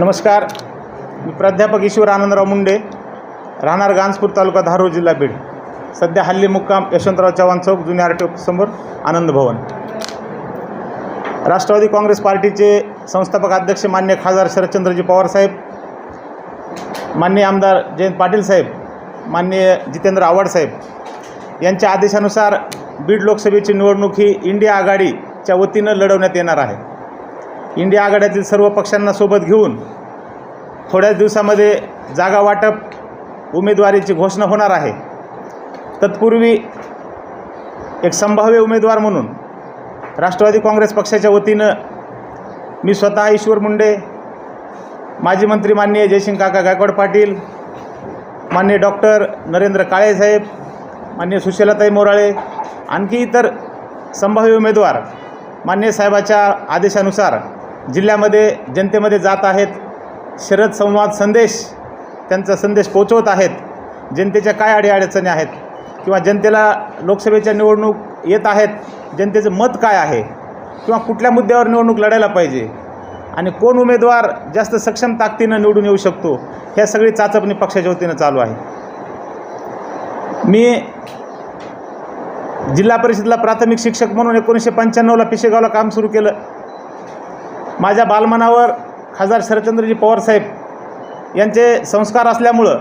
नमस्कार. मी प्राध्यापक ईश्वर आनंदराव मुंडे राहणार गांजपूर तालुका धारूर जिल्हा बीड. सध्या हल्ली मुक्काम यशवंतराव चव्हाण चौक जुन्या आर टी समोर आनंद भवन. राष्ट्रवादी काँग्रेस पार्टीचे संस्थापक अध्यक्ष मान्य खासदार शरदचंद्रजी पवारसाहेब मान्य आमदार जयंत पाटील साहेब माननीय जितेंद्र आव्हाड साहेब यांच्या आदेशानुसार बीड लोकसभेची निवडणूक ही इंडिया आघाडीच्या वतीनं लढवण्यात येणार आहे. इंडिया आघाड्यातील सर्व पक्षांना सोबत घेऊन थोड्याच दिवसामध्ये जागा वाटप उमेदवारीची घोषणा होणार आहे. तत्पूर्वी एक संभाव्य उमेदवार म्हणून राष्ट्रवादी काँग्रेस पक्षाच्या वतीनं मी स्वतः ईश्वर मुंडे माजी मंत्री माननीय जयसिंग काका गायकवाड पाटील माननीय डॉक्टर नरेंद्र काळेसाहेब माननीय सुशीलाताई मोराळे आणखी इतर संभाव्य उमेदवार मान्य साहेबाच्या आदेशानुसार जिल्ह्यामध्ये जनतेमध्ये जात आहेत. शरद संवाद संदेश त्यांचा संदेश पोचवत आहेत. जनतेच्या काय अडीअडचणी आहेत? किंवा जनतेला लोकसभेच्या निवडणूक येत आहेत जनतेचं मत काय आहे? किंवा कुठल्या मुद्द्यावर निवडणूक लढायला पाहिजे? आणि कोण उमेदवार जास्त सक्षम ताकदीनं निवडून येऊ शकतो? ह्या सगळी चाचपणी पक्षाच्या वतीनं चालू आहे. मी जिल्हा परिषदेला प्राथमिक शिक्षक म्हणून एकोणीसशे पंच्याण्णवला पिशेगावला काम सुरू केलं. माझ्या बालमनावर खासदार शरदचंद्रजी पवारसाहेब यांचे संस्कार असल्यामुळं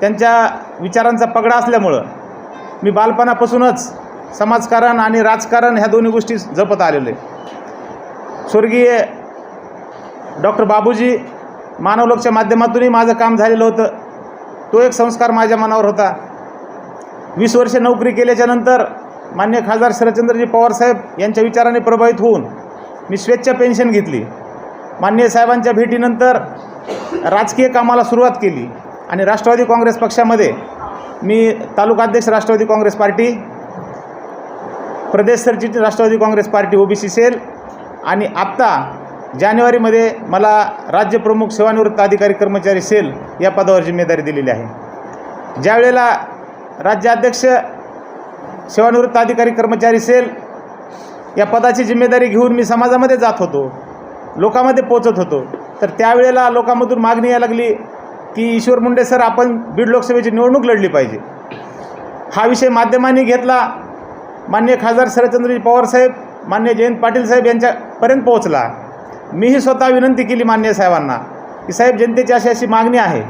त्यांच्या विचारांचा पगडा असल्यामुळं मी बालपणापासूनच समाजकारण आणि राजकारण ह्या दोन्ही गोष्टी जपत आलेलो आहे. स्वर्गीय डॉक्टर बाबूजी मानवलोकच्या माध्यमातूनही माझं काम झालेलं होतं. तो एक संस्कार माझ्या मनावर होता. वीस वर्षे नोकरी केल्याच्यानंतर मान्य खासदार शरदचंद्रजी पवारसाहेब यांच्या विचाराने प्रभावित होऊन मी स्वेच्छा पेन्शन घेतली. माननीय साहेबांच्या भेटीनंतर राजकीय कामाला सुरुवात केली आणि राष्ट्रवादी काँग्रेस पक्षामध्ये मी तालुकाध्यक्ष राष्ट्रवादी काँग्रेस पार्टी प्रदेश सरचिटणीस Rashtravadi Congress party OBC cell आणि आत्ता जानेवारीमध्ये मला राज्यप्रमुख सेवानिवृत्त अधिकारी कर्मचारी सेल या पदावर जिम्मेदारी दिलेली आहे. ज्यावेळेला राज्याध्यक्ष सेवानिवृत्त अधिकारी कर्मचारी सेल या पदाची जिम्मेदारी घेऊन मी समाजामध्ये जात होतो. लोकांमध्ये पोचत होतो. तर त्यावेळेला लोकांमधून मागणी यायला लागली की ईश्वर मुंडे सर आपण बीड लोकसभेची निवडणूक लढली पाहिजे. हा विषय माध्यमांनी घेतला. मान्य खासदार शरदचंद्रजी पवारसाहेब मान्य जयंत पाटील साहेब यांच्यापर्यंत पोहोचला. मीही स्वतः विनंती केली मान्य साहेबांना की साहेब जनतेची अशी अशी मागणी आहे.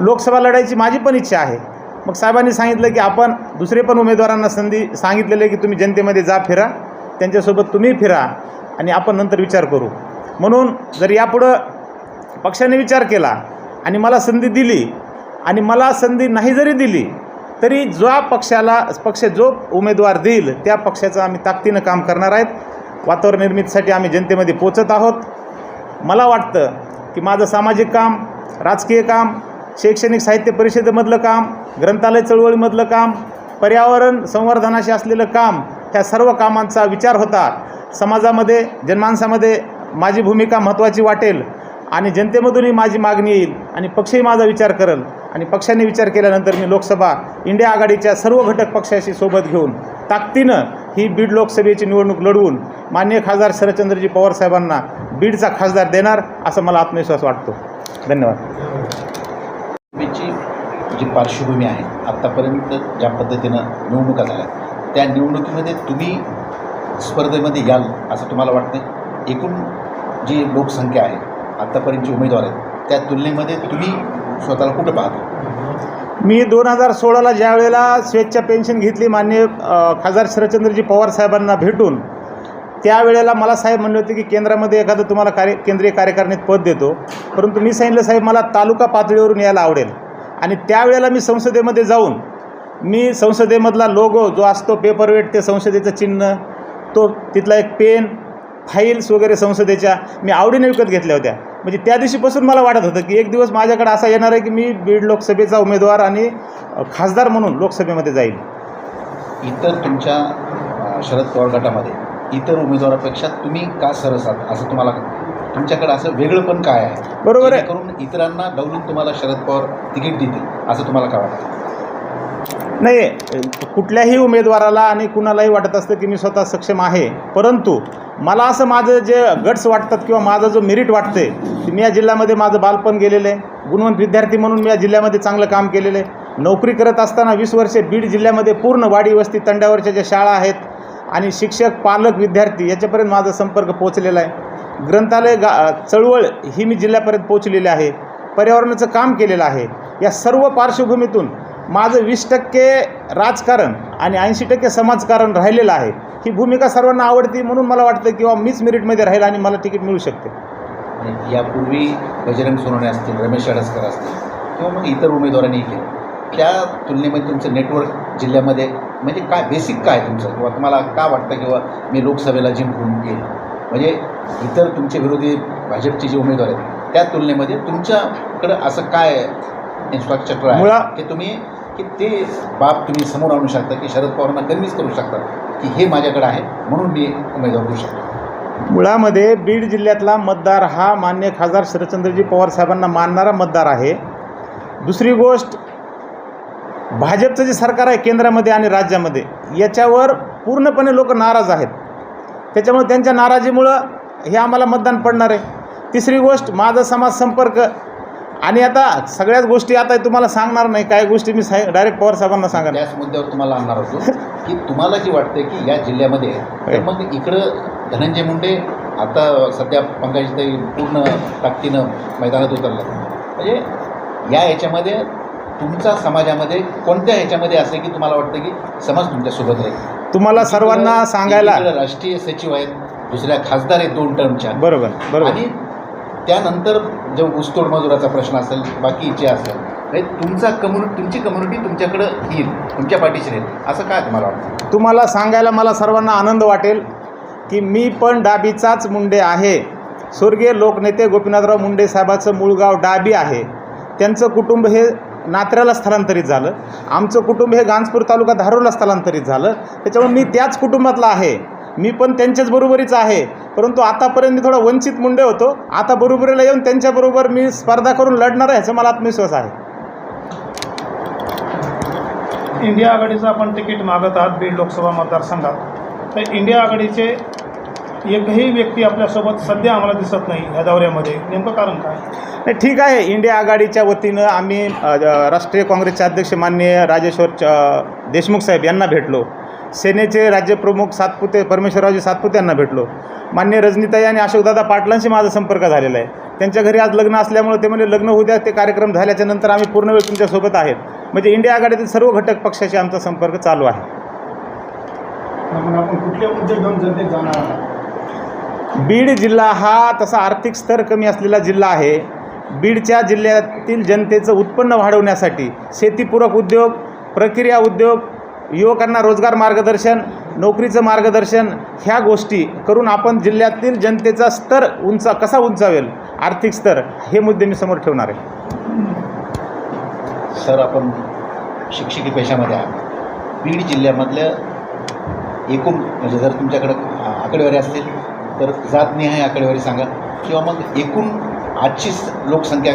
लोकसभा लढायची माझी पण इच्छा आहे. मग साहेबांनी सांगितलं की आपण दुसरे पण उमेदवारांना संधी सांगितलेलं आहे की तुम्ही जनतेमध्ये जा फिरा. त्यांच्यासोबत तुम्ही फिरा आणि आपण नंतर विचार करू. म्हणून जर यापुढं पक्षाने विचार केला आणि मला संधी दिली आणि मला संधी नाही जरी दिली तरी ज्या पक्षाला पक्ष जो उमेदवार देईल त्या पक्षाचं आम्ही ताकदीनं काम करणार आहेत. वातावरण निर्मितीसाठी आम्ही जनतेमध्ये पोचत आहोत. मला वाटतं की माझं सामाजिक काम राजकीय काम शैक्षणिक साहित्य परिषदेमधलं काम ग्रंथालय चळवळीमधलं काम पर्यावरण संवर्धनाशी असलेलं काम ह्या सर्व कामांचा विचार होता. समाजामध्ये जनमानसामध्ये माझी भूमिका महत्त्वाची वाटेल आणि जनतेमधूनही माझी मागणी येईल आणि पक्षही माझा विचार करेल आणि पक्षाने विचार केल्यानंतर मी लोकसभा इंडिया आघाडीच्या सर्व घटक पक्षाशी सोबत घेऊन ताकदीनं ही बीड लोकसभेची निवडणूक लढवून मान्य खासदार शरदचंद्रजी पवार साहेबांना बीडचा खासदार देणार असं मला आत्मविश्वास वाटतो. धन्यवाद. ची जी पार्श्वभूमी आहे आत्तापर्यंत ज्या पद्धतीनं निवडणुका झाल्या त्या निवडणुकीमध्ये तुम्ही स्पर्धेमध्ये याल असं तुम्हाला वाटतं एकूण जी लोकसंख्या आहे आत्तापर्यंतचे उमेदवार आहेत त्या तुलनेमध्ये तुम्ही स्वतःला कुठं पाहता? मी दोन हजार सोळाला ज्या वेळेला स्वेच्छा पेन्शन घेतली मान्य खासदार शरदचंद्रजी पवार साहेबांना भेटून त्यावेळेला मला साहेब म्हणले होते की केंद्रामध्ये एखादं तुम्हाला कार्य केंद्रीय कार्यकारिणीत पद देतो. परंतु मी सांगितलं साहेब मला तालुका पातळीवरून यायला आवडेल. आणि त्यावेळेला मी संसदेमध्ये जाऊन मी संसदेमधला लोगो जो असतो पेपरवेट ते संसदेचं चिन्ह तो तिथला एक पेन फाईल्स वगैरे संसदेच्या मी आवडीने विकत घेतल्या होत्या. म्हणजे त्या दिवशीपासून मला वाटत होतं की एक दिवस माझ्याकडे असा येणार आहे की मी बीड लोकसभेचा उमेदवार आणि खासदार म्हणून लोकसभेमध्ये जाईल. इतर तुमच्या शरद पवार गटामध्ये इतर उमेदवारापेक्षा तुम्ही का सरस आहात असं तुम्हाला तुमच्याकडे असं वेगळं पण काय आहे? बरोबर आहे. जेणेकरून इतरांना डावलून तुम्हाला शरद पवार तिकीट देतील असं तुम्हाला काय वाटतं? नाही कुठल्याही उमेदवाराला आणि कुणालाही वाटत असतं की मी स्वतः सक्षम आहे. परंतु मला असं माझं जे गट्स वाटतात किंवा माझा जो मेरिट वाटते की मी या जिल्ह्यामध्ये माझं बालपण गेलेलं आहे. गुणवंत विद्यार्थी म्हणून मी या जिल्ह्यामध्ये चांगलं काम केलेलं आहे. नोकरी करत असताना वीस वर्षे बीड जिल्ह्यामध्ये पूर्ण वाडी वस्ती तंड्यावरच्या ज्या शाळा आहेत आणि शिक्षक पालक विद्यार्थी याच्यापर्यंत माझा संपर्क पोचलेला आहे. ग्रंथालय गा चळवळ ही मी जिल्ह्यापर्यंत पोचलेली आहे. पर्यावरणाचं काम केलेलं आहे. या सर्व पार्श्वभूमीतून माझं वीस टक्के राजकारण आणि ऐंशी टक्के समाजकारण राहिलेलं आहे. ही भूमिका सर्वांना आवडते म्हणून मला वाटतं किंवा मीच मेरिटमध्ये राहील आणि मला तिकीट मिळू शकते. यापूर्वी बजरंग सोनवणे असतील रमेश अडसकर असतील किंवा मग इतर उमेदवारांनी केलं त्या तुलनेमध्ये तुमचं नेटवर्क जिल्ह्यामध्ये म्हणजे काय बेसिक काय तुमचं? किंवा तुम्हाला का वाटतं किंवा मी लोकसभेला जिंकून येईल? म्हणजे इतर तुमचे विरोधी भाजपचे जे उमेदवार आहेत त्या तुलनेमध्ये तुमच्याकडं असं काय इन्फ्रास्ट्रक्चर आहे? मुळा- की तुम्ही की ते बाब तुम्ही समोर आणू शकता की शरद पवारांना कन्व्हिन्स करू शकता की हे माझ्याकडे आहे म्हणून मी उमेदवार होऊ शकतो. मुळामध्ये बीड जिल्ह्यातला मतदार हा मान्य खासदार शरदचंद्रजी पवार साहेबांना मानणारा मतदार आहे. दुसरी गोष्ट भाजपचं जे सरकार आहे केंद्रामध्ये आणि राज्यामध्ये याच्यावर पूर्णपणे लोक नाराज आहेत. त्याच्यामुळे त्यांच्या नाराजीमुळं हे आम्हाला मतदान पडणार आहे. तिसरी गोष्ट माझा समाज संपर्क. आणि आता सगळ्याच गोष्टी आता तुम्हाला सांगणार नाही काही गोष्टी मी साहेब डायरेक्ट पवार साहेबांना सांगणार. त्याच मुद्द्यावर तुम्हाला आणणार होतो की तुम्हाला जी वाटते की या जिल्ह्यामध्ये तर मग इकडं धनंजय मुंडे आता सध्या पंकजताई पूर्ण ताकदीनं मैदानात उतरलं म्हणजे या ह्याच्यामध्ये तुमचा समाजामध्ये कोणत्या ह्याच्यामध्ये असं की तुम्हाला वाटतं की समाज तुमच्यासोबत राहील? तुम्हाला सर्वांना सांगायला राष्ट्रीय सचिव आहेत दुसऱ्या खासदार आहेत दोन टर्मच्या बरोबर बरोबर. आणि त्यानंतर जो ऊसतोड मजुराचा प्रश्न असेल बाकीचे असेल तुमचा कम्युनिटी तुमची कम्युनिटी तुमच्याकडं येईल तुमच्या पाठीशी राहील. असं काय तुम्हाला वाटतं? तुम्हाला सांगायला मला सर्वांना आनंद वाटेल की मी पण डाबीचाच मुंडे आहे. स्वर्गीय लोकनेते गोपीनाथराव मुंडे साहेबाचं मूळ गाव डाबी आहे. त्यांचं कुटुंब हे नात्र्याला स्थलांतरित झालं. आमचं कुटुंब हे गांजपूर तालुका धारूरला स्थलांतरित झालं. त्याच्यामुळे मी त्याच कुटुंबातला आहे. मी पण त्यांच्याच बरोबरीच आहे. परंतु आतापर्यंत मी थोडा वंचित मुंडे होतो. आता बरोबरीला येऊन त्यांच्याबरोबर मी स्पर्धा करून लढणार आहे ह्याचा मला आत्मविश्वास आहे. इंडिया आघाडीचं आपण तिकीट मागत आहात बीड लोकसभा मतदारसंघात. तर इंडिया आघाडीचे एकही व्यक्ती आपल्यासोबत सध्या आम्हाला दिसत नाही ह्या दौऱ्यामध्ये. नेमकं कारण काय? नाही ठीक आहे. इंडिया आघाडीच्या वतीनं आम्ही राष्ट्रीय काँग्रेसचे अध्यक्ष माननीय राजेश्वर च- देशमुख साहेब यांना भेटलो. सेनेचे राज्यप्रमुख सातपुते परमेश्वररावजी सातपुते यांना भेटलो. मान्य रजनीताई आणि अशोकदादा पाटलांशी माझा संपर्क झालेला आहे. त्यांच्या घरी आज लग्न असल्यामुळे ते म्हणजे लग्न होऊ द्या ते कार्यक्रम झाल्याच्यानंतर आम्ही पूर्ण वेळ तुमच्यासोबत आहेत. म्हणजे इंडिया आघाडीतील सर्व घटक पक्षाशी आमचा संपर्क चालू आहे. आपण कुठल्या मुद्दे घेऊन जनतेत जाणार आहात? बीड जिल्हा हा तसा आर्थिक स्तर कमी असलेला जिल्हा आहे. बीडच्या जिल्ह्यातील जनतेचं उत्पन्न वाढवण्यासाठी शेतीपूरक उद्योग प्रक्रिया उद्योग युवकांना रोजगार मार्गदर्शन नोकरीचं मार्गदर्शन ह्या गोष्टी करून आपण जिल्ह्यातील जनतेचा स्तर उंचा कसा उंचावेल आर्थिक स्तर हे मुद्दे मी समोर ठेवणार आहे. सर आपण शिक्षकी पेशामध्ये आहात. बीड जिल्ह्यामधल्या एकूण म्हणजे जर तुमच्याकडं आकडेवारी असतील तर जातनिहाय आकडेवारी सांगा. किंवा मग एकूण आजची लोकसंख्या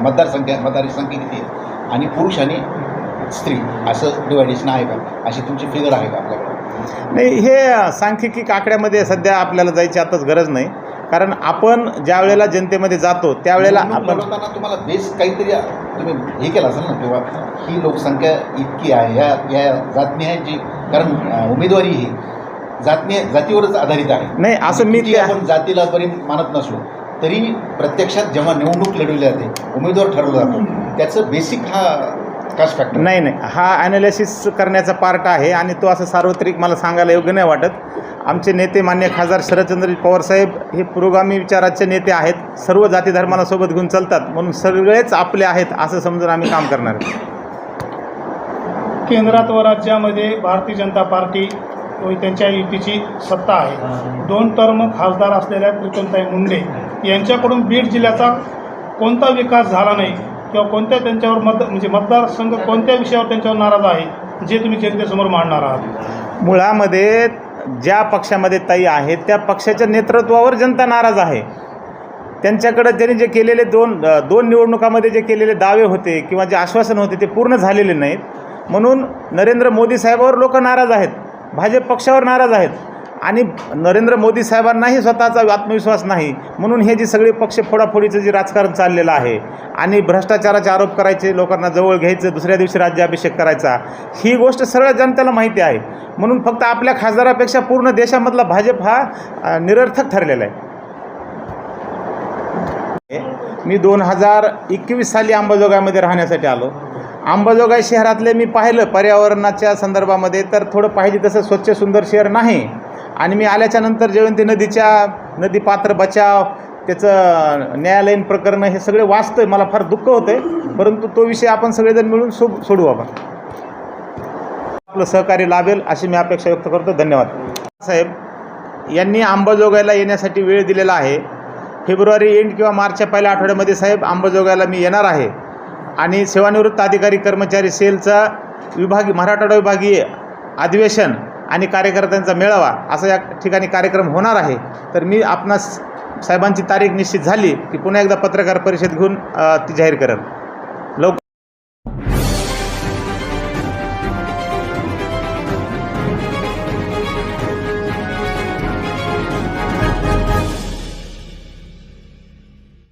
मतदारसंख्या मतदारी संख्या किती आहे? आणि पुरुष आणि स्त्री असं डिवायडेशन आहे का? अशी तुमची फिगर आहे का आपल्याकडे? नाही हे सांख्यिकी आकड्यामध्ये सध्या आपल्याला जायची आताच गरज नाही. कारण आपण ज्या वेळेला जनतेमध्ये जातो त्यावेळेला आपण तुम्हाला बेस काहीतरी तुम्ही हे केलं असेल ना किंवा ही लोकसंख्या इतकी आहे या या जातनी आहे जी कारण उमेदवारी ही जातनी जातीवरच आधारित आहे. नाही असं मी किती आपण जातीला बरी मानत नसलो तरी प्रत्यक्षात जेव्हा निवडणूक लढवली जाते उमेदवार ठरवला जातो. त्याचं बेसिक हा कास्ट फॅक्टर नाही नाही. हा ॲनालिसिस करण्याचा पार्ट आहे आणि तो असं सार्वत्रिक मला सांगायला योग्य नाही वाटत. आमचे नेते मान्य खासदार शरदचंद्र पवारसाहेब हे पुरोगामी विचाराचे नेते आहेत. सर्व जाती धर्माला सोबत घेऊन चालतात. म्हणून सगळेच आपले आहेत असं समजून आम्ही काम करणार आहे. केंद्रात व राज्यामध्ये भारतीय जनता पार्टी त्यांच्या युतीची सत्ता आहे. दोन टर्म खासदार असलेल्या प्रीतमताई मुंडे यांच्याकडून बीड जिल्ह्याचा कोणता विकास झाला नाही किंवा कोणत्या त्यांच्यावर मत म्हणजे मतदारसंघ कोणत्या विषयावर त्यांच्यावर नाराज आहे जे तुम्ही जनतेसमोर मांडणार आहात? मुळामध्ये ज्या पक्षामध्ये ताई आहेत त्या पक्षाच्या नेतृत्वावर जनता नाराज आहे. त्यांच्याकडं त्यांनी जे केलेले दोन दोन निवडणुकामध्ये जे केलेले दावे होते किंवा जे आश्वासन होते ते पूर्ण झालेले नाहीत. म्हणून नरेंद्र मोदी साहेबावर लोक नाराज आहेत. भाजप पक्षावर नाराज आहेत. आणि नरेंद्र मोदी साहेबांनाही स्वतःचा आत्मविश्वास नाही. म्हणून हे जे सगळे पक्ष फोडाफोडीचं जे राजकारण चाललेलं आहे आणि भ्रष्टाचाराचे आरोप करायचे लोकांना जवळ घ्यायचं दुसऱ्या दिवशी राज्याभिषेक करायचा ही गोष्ट सरळ जनतेला माहिती आहे. म्हणून फक्त आपल्या खासदारापेक्षा पूर्ण देशामधला भाजप हा निरर्थक ठरलेला आहे. मी दोन हजार एकवीस साली अंबाजोगाईमध्ये राहण्यासाठी आलो. अंबाजोगाई शहरातले मी पाहिलं पर्यावरणाच्या संदर्भामध्ये तर थोडं पाहिजे तसं स्वच्छ सुंदर शहर नाही. आणि मी आल्याच्यानंतर नंतर नदीच्या नदी पात्र बचाव त्याचं न्यायालयीन प्रकरणं हे सगळे वाचतोय. मला फार दुःख होतं आहे परंतु तो विषय आपण सगळेजण मिळून सो सोडू आपण. आपलं सहकार्य लाभेल अशी मी अपेक्षा व्यक्त करतो. धन्यवाद. साहेब यांनी अंबाजोगाईला येण्यासाठी वेळ दिलेला आहे. फेब्रुवारी एंड किंवा मार्चच्या पहिल्या आठवड्यामध्ये साहेब अंबाजोगाईला मी येणार आहे. आणि सेवानिवृत्त अधिकारी कर्मचारी सेलचा विभागी मराठवाडा विभागीय अधिवेशन आणि कार्यकर्त्यांचा मेळावा असा या ठिकाणी कार्यक्रम होणार आहे. तर मी आपणास साहेबांची तारीख निश्चित झाली की पुन्हा एकदा पत्रकार परिषद घेऊन ती जाहीर करेन.